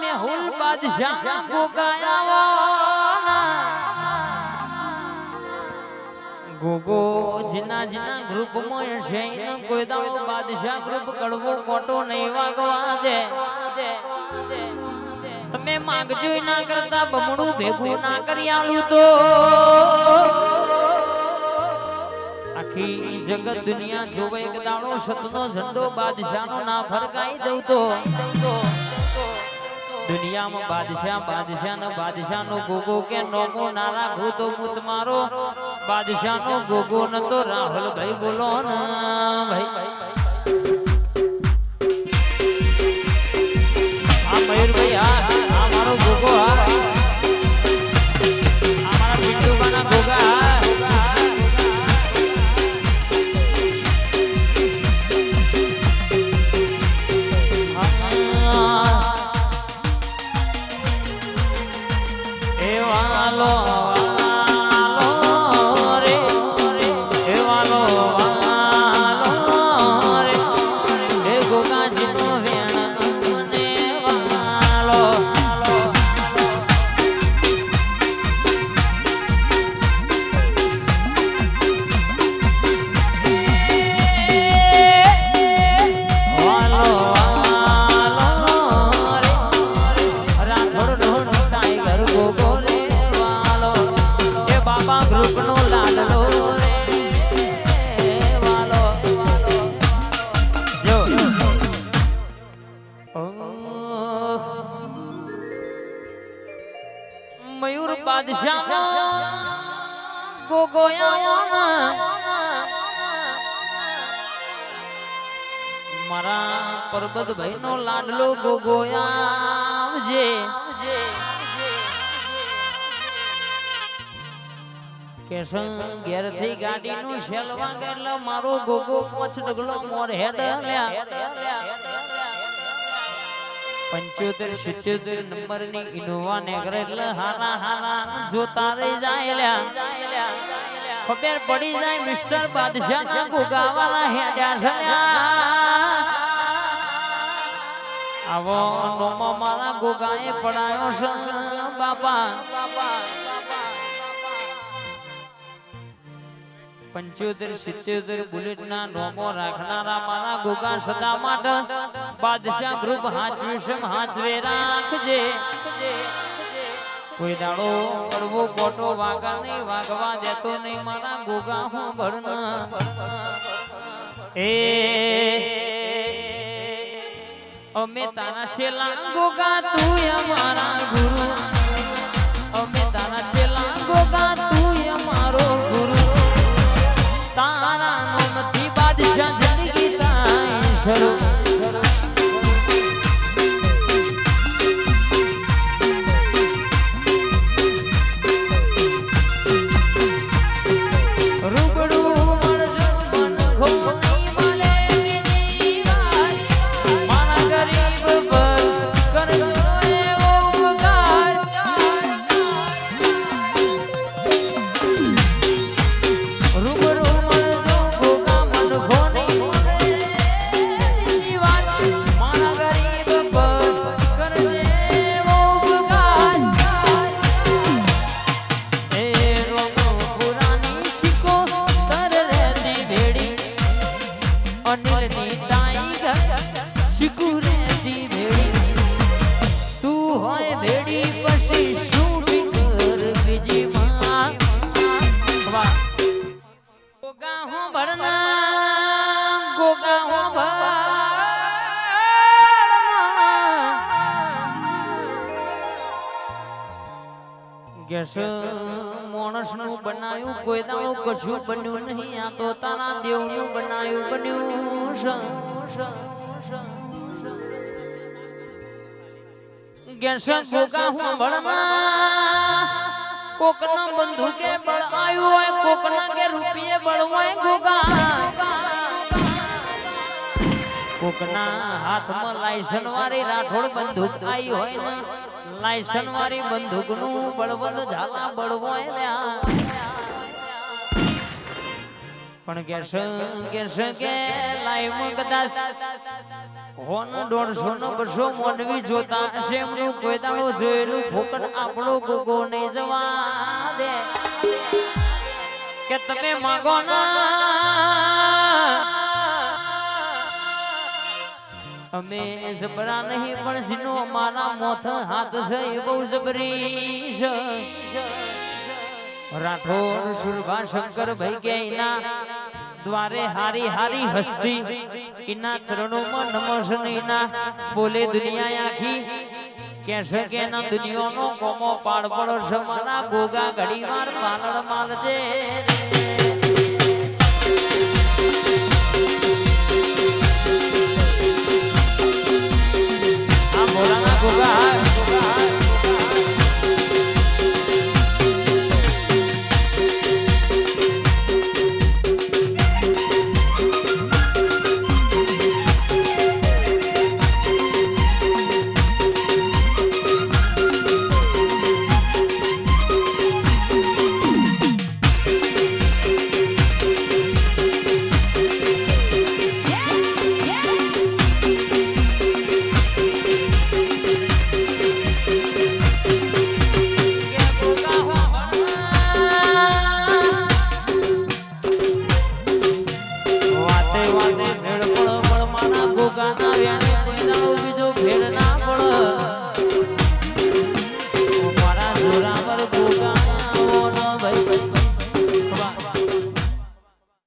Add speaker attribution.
Speaker 1: મેહુલ બાદશાહ ગોગો જના જના ગ્રુપમાં છે કોઈ દાડો બાદશાહ ગ્રુપ કડવો કોટો નહીં વાગવા દે. તમે માંગજો ના કરતા બમણું ભેગું ના કરી આલું તો. આખી જગત દુનિયા જોવે એક દાડો સતનો ઝંડો બાદશાહનો ના ફરકાઈ દઉં તો. દુનિયામાં બાદશાહ બાદશાહ નો બાદશાહ નો ગોગો કે નોગો ના રાખું તો હું તમારો બાદશાહ નો ગોગો ન તો રાહુલ ભાઈ બોલો ને ભાઈ. આ મયુર ભાઈ આ મારો ગોગો હા. એ ગોગાજીનો વેણ મને વાલો વાલો. ગોગોયા મારા પરબત ભાઈ નો લાડલો ગોગોયા જે કેસન ઘેરથી ગાડી નું શેલવા ગયેલો મારો ગોગો પોચ ડગલો મોર હેડ પંચોતેર સિત્યોતેર નંબરની ઇનોવા નેગરે એટલે હારા હારા જોતા રહી જાય ખબર પડી જાય મિસ્ટર બાદશાહ ના ગોગાવાળા હેડ્યા છે આવો નોમો મારા ગોગાએ પડાયો છે. બાપા. પંચોતેર સિત્યોતેર બુલેટ ના નોમો રાખનારા મારા ગોગા સદા માટે બાદશાહ ગ્રુપ હાચવે છે, હાચવે રાખજે. કોઈ દાડો પડવો કોટો વાગા નહીં વાગવા દેતો નહીં, મારા ગોગા હું ભણના એ અમે તારા છેલ્લા ગોગા તું અમારા ગુરુ. ભરના ગેસનું બનાયું કોઈ દાણું કશું બન્યું નહીં. આ તો તારા દેવનું બનાયું બન્યું કોકના બંદૂકે હોય, કોકના કે રૂપિયે કોકના હાથમાં લાયસન વાળી રાઠોડ બંદૂક આવી હોય ને. લાયસન વાળી બંદૂકનું બળવંત ઝાલા બળવો પણ કેશ કેશ કે લાઈવ કદાચ હોન દોઢસો નો બસો મોનવી જોતા હશે એમનું કોઈ દાડો જોયેલું ફોકટ આપણો ગોગો નહીં જવા દે. કે તમે માગો ના અમે જબરા નહીં, પણ જીનો અમારા મોથ હાથ છે, એ બહુ જબરી છે રાઠોડ સુરભા શંકર ભાઈ કે એના દ્વારે હારી હારી હસ્તી. એના ચરણોમાં નમસ એના બોલે દુનિયા આખી. કે છે કે એના દુનિયાનો કોમો પાડ પડો છે, મારા ગોગા ઘડી વાર પાલણ માલજે va bien.